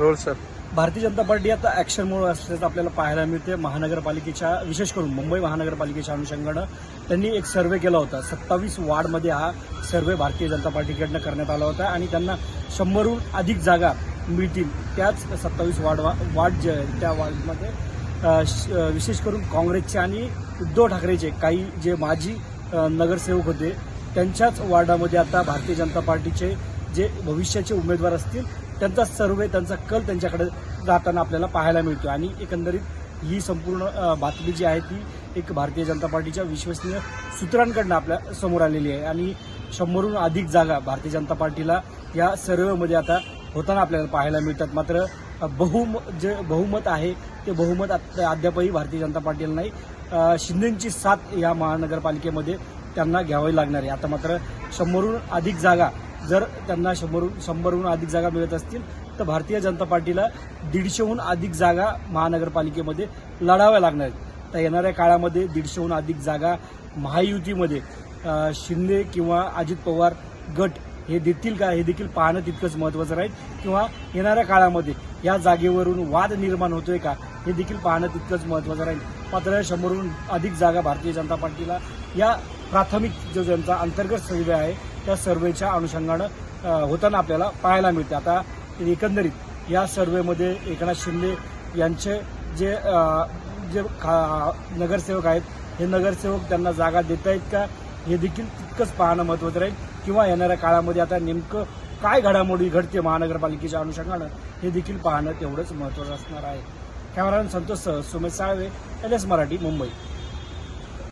Role sir Bharatiya Janata party आता action मोड असल्याचं आपल्याला पाहायला मिळते महानगरपालिकेच्या विशेष करून मुंबई महानगरपालिकेच्या अनुषंगानं त्यांनी एक सर्वे केला होता. सत्तावीस वार्डमध्ये हा सर्वे भारतीय जनता पार्टीकडनं करण्यात आला होता आणि त्यांना शंभरहून अधिक जागा मिळतील. त्याच सत्तावीस वार्ड वार्ड जे आहे त्या वार्डमध्ये श- विशेष करून काँग्रेसचे आणि उद्धव ठाकरेचे काही जे माजी नगरसेवक होते त्यांच्याच वार्डामध्ये आता भारतीय जनता पार्टीचे जे भविष्याचे उमेदवार असतील त्यांचा सर्वे त्यांचा कल त्यांच्याकडे जाताना आपल्याला पाहायला मिळतो. आणि एकंदरीत ही संपूर्ण बातमी जी आहे ती एक भारतीय जनता पार्टीच्या विश्वसनीय सूत्रांकडनं आपल्यासमोर आलेली आहे. आणि शंभरहून अधिक जागा भारतीय जनता पार्टीला या सर्वेमध्ये आता होताना आपल्याला पाहायला मिळतात. मात्र बहुम जे बहुमत आहे ते बहुमत अद्यापही भारतीय जनता पार्टीला नाही. शिंदेची साथ या महानगरपालिकेमध्ये त्यांना घ्यावी लागणार आहे. आता मात्र शंभरहून अधिक जागा जर त्यांना शंभरहून शंभरहून अधिक जागा मिळत असतील तर भारतीय जनता पार्टीला दीडशेहून अधिक जागा महानगरपालिकेमध्ये लढाव्या लागणार आहेत. तर येणाऱ्या काळामध्ये दीडशेहून अधिक जागा महायुतीमध्ये शिंदे किंवा अजित पवार गट हे देतील का हे देखील पाहणं तितकंच महत्त्वाचं राहील. किंवा येणाऱ्या काळामध्ये या जागेवरून वाद निर्माण होतोय का हे देखील पाहणं तितकंच महत्त्वाचं राहील. मात्र शंभरहून अधिक जागा भारतीय जनता पार्टीला या प्राथमिक जो ज्यांचा अंतर्गत सर्वे आहे त्या सर्वेच्या अनुषंगानं होताना आपल्याला पाहायला मिळते. आता एकंदरीत या सर्वेमध्ये एकनाथ शिंदे यांचे जे जे खा- नगरसेवक आहेत हे नगरसेवक त्यांना जागा देत आहेत का? हे देखील तितकंच पाहणं महत्त्वाचं राहील. किंवा येणाऱ्या काळामध्ये आता नेमकं काय घडामोडी घडते महानगरपालिकेच्या अनुषंगानं हे देखील पाहणं तेवढंच महत्त्वाचं असणार आहे. कॅमेरामॅन संतोष सह सुमेश साळवे एल एस मराठी मुंबई.